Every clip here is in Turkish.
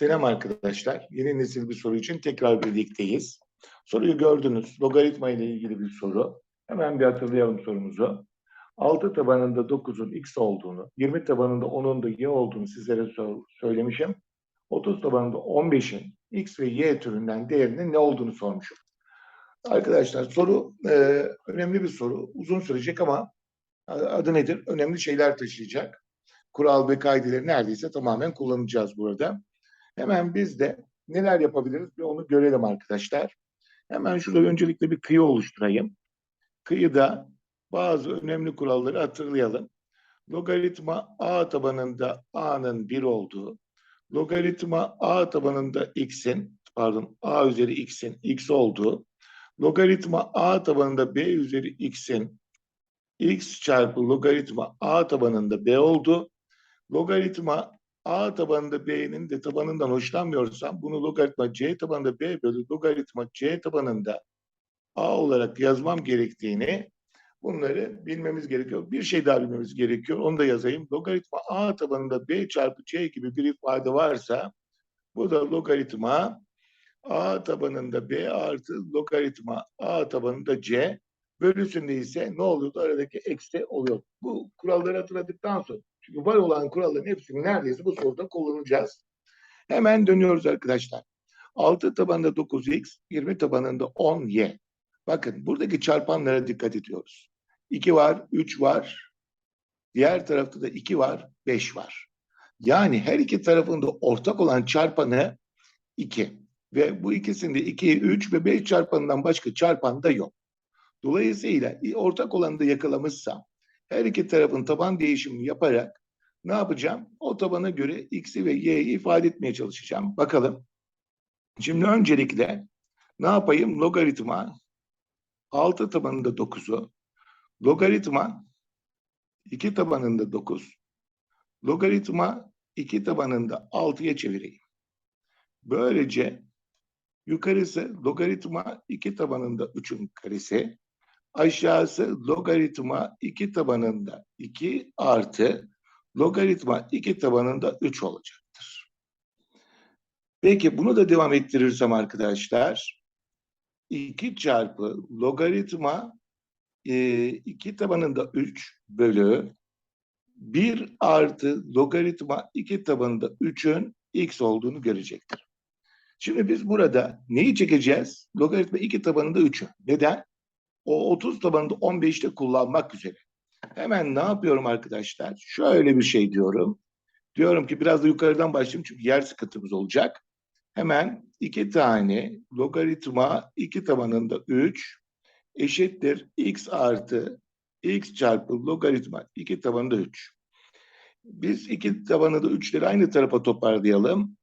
Selam arkadaşlar. Yeni nesil bir soru için tekrar birlikteyiz. Soruyu gördünüz. Logaritma ile ilgili bir soru. Hemen bir hatırlayalım sorumuzu. 6 tabanında 9'un x olduğunu, 20 tabanında 10'un da y olduğunu sizlere söylemişim. 30 tabanında 15'in x ve y türünden değerinin ne olduğunu sormuşum. Arkadaşlar soru e, önemli bir soru. Uzun sürecek ama adı nedir? Önemli şeyler taşıyacak. Kural ve kaideleri neredeyse tamamen kullanacağız burada. Hemen biz de neler yapabiliriz bir onu görelim arkadaşlar. Hemen şurada öncelikle bir kıyı oluşturayım. Kıyıda bazı önemli kuralları hatırlayalım. Logaritma a tabanında a'nın 1 olduğu, logaritma a tabanında x'in, pardon a üzeri x'in x olduğu, logaritma a tabanında b üzeri x'in x çarpı logaritma a tabanında b oldu. Logaritma a tabanında b'nin de tabanından hoşlanmıyorsam bunu logaritma c tabanında b bölü logaritma c tabanında a olarak yazmam gerektiğini bunları bilmemiz gerekiyor. Bir şey daha bilmemiz gerekiyor. Onu da yazayım. Logaritma a tabanında b çarpı c gibi bir ifade varsa bu da logaritma a tabanında b artı logaritma a tabanında c bölüsünde ise ne oluyordu? Aradaki eksi oluyor. Bu kuralları hatırladıktan sonra çünkü var olan kuralların hepsini neredeyse bu soruda kullanacağız. Hemen dönüyoruz arkadaşlar. 6 tabanında 9x, 20 tabanında 10y. Bakın buradaki çarpanlara dikkat ediyoruz. 2 var, 3 var. Diğer tarafta da 2 var, 5 var. Yani her iki tarafında ortak olan çarpanı 2. Ve bu ikisinde 2, 3 ve 5 çarpanından başka çarpan da yok. Dolayısıyla ortak olanı da yakalamışsam her iki tarafın taban değişimini yaparak ne yapacağım? O tabana göre x'i ve y'yi ifade etmeye çalışacağım. Bakalım. Şimdi öncelikle ne yapayım? Logaritma 6 tabanında 9'u logaritma 2 tabanında 9 logaritma 2 tabanında 6'ya çevireyim. Böylece yukarısı logaritma 2 tabanında 3'ün karesi aşağısı logaritma 2 tabanında 2 artı logaritma 2 tabanında 3 olacaktır. Peki bunu da devam ettirirsem arkadaşlar 2 çarpı logaritma 2 tabanında 3 bölü 1 artı logaritma 2 tabanında 3'ün x olduğunu görecektir. Şimdi biz burada neyi çekeceğiz? Logaritma 2 tabanında 3'ü. Neden? O 30 tabanında 15'te kullanmak üzere. Hemen ne yapıyorum arkadaşlar? Şöyle bir şey diyorum. Diyorum ki biraz da yukarıdan başlayayım çünkü yer sıkıntımız olacak. Hemen iki tane logaritma 2 tabanında 3 eşittir x artı x çarpı logaritma 2 tabanında 3. Biz iki tabanında 3'leri aynı tarafa toparlayalım.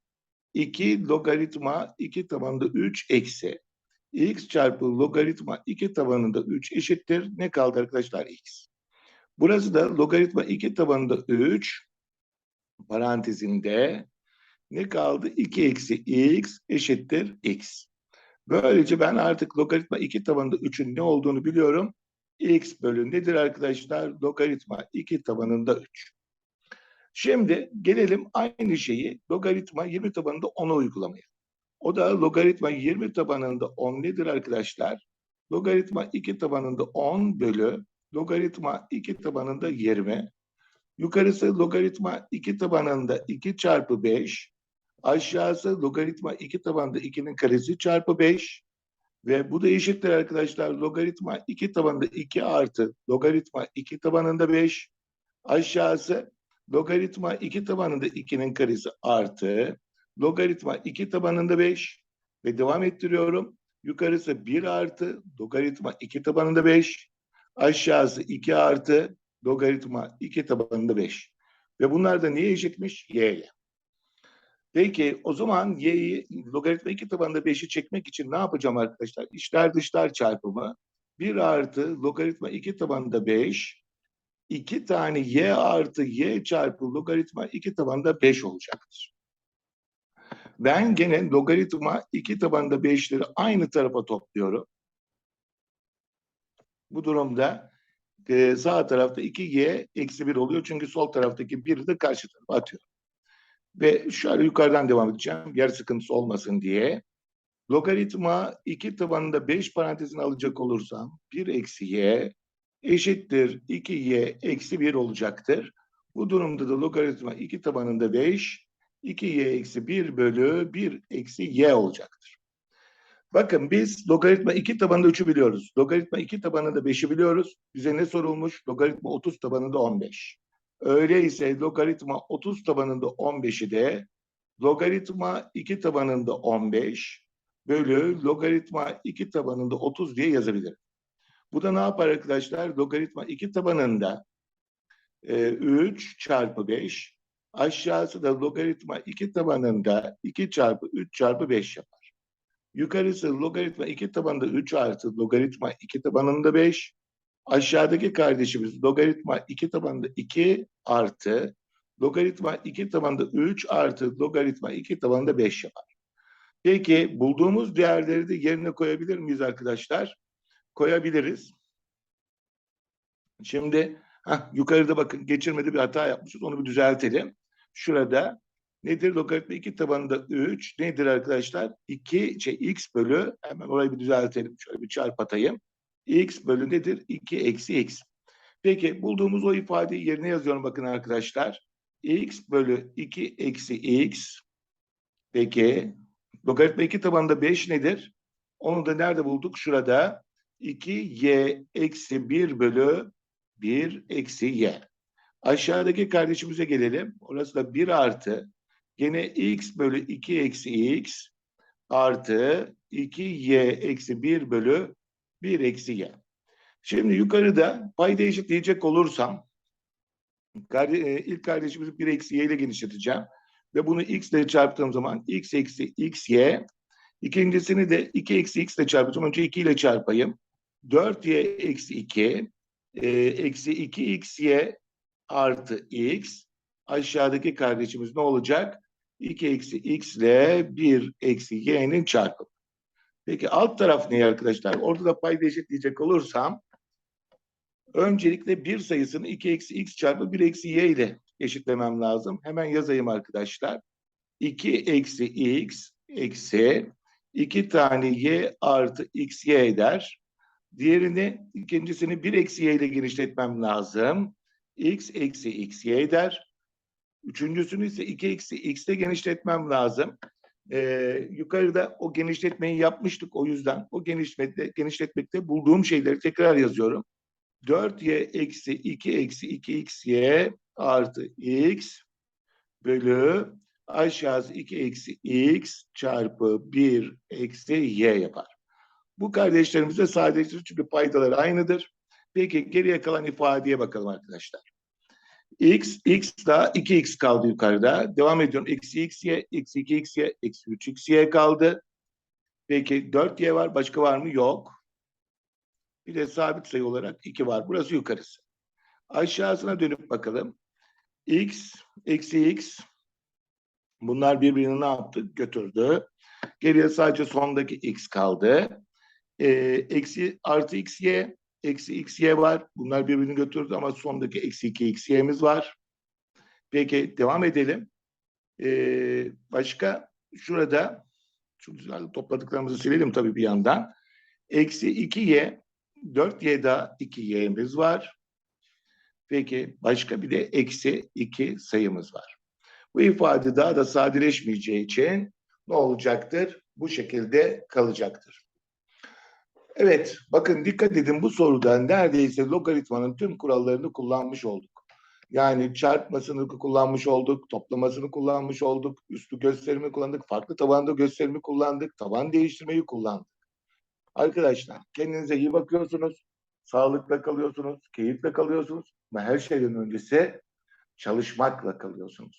2 logaritma 2 tabanında 3 eksi x çarpı logaritma 2 tabanında 3 eşittir. Ne kaldı arkadaşlar? x. Burası da logaritma 2 tabanında 3 parantezinde ne kaldı? 2 eksi x eşittir x. Böylece ben artık logaritma 2 tabanında 3'ün ne olduğunu biliyorum. x bölü nedir arkadaşlar? Logaritma 2 tabanında 3. Şimdi gelelim aynı şeyi logaritma 20 tabanında 10'a uygulamaya. O da logaritma 20 tabanında 10 nedir arkadaşlar? Logaritma 2 tabanında 10 bölü logaritma 2 tabanında 20. Yukarısı logaritma 2 tabanında 2 çarpı 5. Aşağısı logaritma 2 tabanında 2'nin karesi çarpı 5. Ve bu da eşittir arkadaşlar. Logaritma 2 tabanında 2 artı logaritma 2 tabanında 5. Aşağısı logaritma 2 tabanında 2'nin karesi artı logaritma 2 tabanında 5 ve devam ettiriyorum. Yukarısı 1 artı logaritma 2 tabanında 5. Aşağısı 2 artı logaritma 2 tabanında 5. Ve bunlar da neye eşitmiş? Y'ye. Peki o zaman y'yi logaritma 2 tabanında 5'i çekmek için ne yapacağım arkadaşlar? İçler dışlar çarpımı 1 artı logaritma 2 tabanında 5 2 tane y artı y çarpı logaritma 2 tabanında 5 olacaktır. Ben gene logaritma 2 tabanında 5'leri aynı tarafa topluyorum. Bu durumda e, sağ tarafta 2y eksi 1 oluyor. Çünkü sol taraftaki 1'i de karşı tarafa atıyorum. Ve şöyle yukarıdan devam edeceğim. Yer sıkıntısı olmasın diye. Logaritma 2 tabanında 5 parantezini alacak olursam 1 eksi y eşittir 2y eksi 1 olacaktır. Bu durumda da logaritma 2 tabanında 5, 2y eksi 1 bölü 1 eksi y olacaktır. Bakın biz logaritma 2 tabanında 3'ü biliyoruz. Logaritma 2 tabanında 5'i biliyoruz. Bize ne sorulmuş? Logaritma 30 tabanında 15. Öyleyse logaritma 30 tabanında 15'i de logaritma 2 tabanında 15 bölü logaritma 2 tabanında 30 diye yazabilirim. Bu da ne yapar arkadaşlar? Logaritma 2 tabanında e, 3 çarpı 5 aşağısı da logaritma 2 tabanında 2 çarpı 3 çarpı 5 yapar. Yukarısı logaritma 2 tabanında 3 artı logaritma 2 tabanında 5. Aşağıdaki kardeşimiz logaritma 2 tabanında 2 artı logaritma 2 tabanında 3 artı logaritma 2 tabanında 5 yapar. Peki bulduğumuz değerleri de yerine koyabilir miyiz arkadaşlar? Koyabiliriz. Şimdi heh, yukarıda bakın geçirmede bir hata yapmışız. Onu bir düzeltelim. Şurada nedir? Logaritma 2 tabanında 3 nedir arkadaşlar? 2 şey x bölü hemen orayı bir düzeltelim. Şöyle bir çarp atayım. x bölü nedir? 2 eksi x. Peki bulduğumuz o ifadeyi yerine yazıyorum bakın arkadaşlar. x bölü 2 eksi x. Peki logaritma 2 tabanında 5 nedir? Onu da nerede bulduk? Şurada 2y eksi 1 bölü 1 eksi y. Aşağıdaki kardeşimize gelelim. Orası da 1 artı Gene x bölü 2 eksi x artı 2y eksi 1 bölü 1 eksi y. Şimdi yukarıda payda eşitleyecek olursam e, ilk kardeşimizi 1 eksi y ile genişleteceğim. Ve bunu x ile çarptığım zaman x eksi x y. İkincisini de 2 eksi x ile çarpacağım. Önce 2 ile çarpayım. 4y eksi 2 e, eksi 2 x y artı x. Aşağıdaki kardeşimiz ne olacak? 2 eksi x ile 1 eksi y'nin çarpımı. Peki alt taraf ne arkadaşlar? Orada da payda eşitleyecek olursam öncelikle bir sayısını 2 eksi x çarpı 1 eksi y ile eşitlemem lazım. Hemen yazayım arkadaşlar. 2 eksi x eksi 2 tane y artı x y eder. Diğerini ikincisini 1 eksi y ile genişletmem lazım. X eksi x y eder. Üçüncüsünü ise 2 eksi x'te genişletmem lazım. Ee, yukarıda o genişletmeyi yapmıştık o yüzden o genişletmekte, genişletmekte bulduğum şeyleri tekrar yazıyorum. 4y eksi 2 eksi 2xy artı x bölü aşağısı 2 eksi x çarpı 1 eksi y yapar. Bu kardeşlerimize sadeleştirir çünkü paydaları aynıdır. Peki geriye kalan ifadeye bakalım arkadaşlar x, x da 2x kaldı yukarıda. Devam ediyorum. Eksi xy, eksi 2xy, eksi 3xy kaldı. Peki 4y var. Başka var mı? Yok. Bir de sabit sayı olarak 2 var. Burası yukarısı. Aşağısına dönüp bakalım. x, eksi x. Bunlar birbirini ne yaptı? Götürdü. Geriye sadece sondaki x kaldı. Ee, eksi artı xy eksi xy var. Bunlar birbirini götürdü ama sondaki eksi 2 xy'miz var. Peki devam edelim. Ee, başka şurada şu güzel topladıklarımızı silelim tabii bir yandan. Eksi 2y 4y daha 2y'miz var. Peki başka bir de eksi 2 sayımız var. Bu ifade daha da sadeleşmeyeceği için ne olacaktır? Bu şekilde kalacaktır. Evet, bakın dikkat edin bu soruda neredeyse logaritmanın tüm kurallarını kullanmış olduk. Yani çarpmasını kullanmış olduk, toplamasını kullanmış olduk, üstü gösterimi kullandık, farklı tabanda gösterimi kullandık, taban değiştirmeyi kullandık. Arkadaşlar kendinize iyi bakıyorsunuz, sağlıkla kalıyorsunuz, keyifle kalıyorsunuz ama her şeyden öncesi çalışmakla kalıyorsunuz.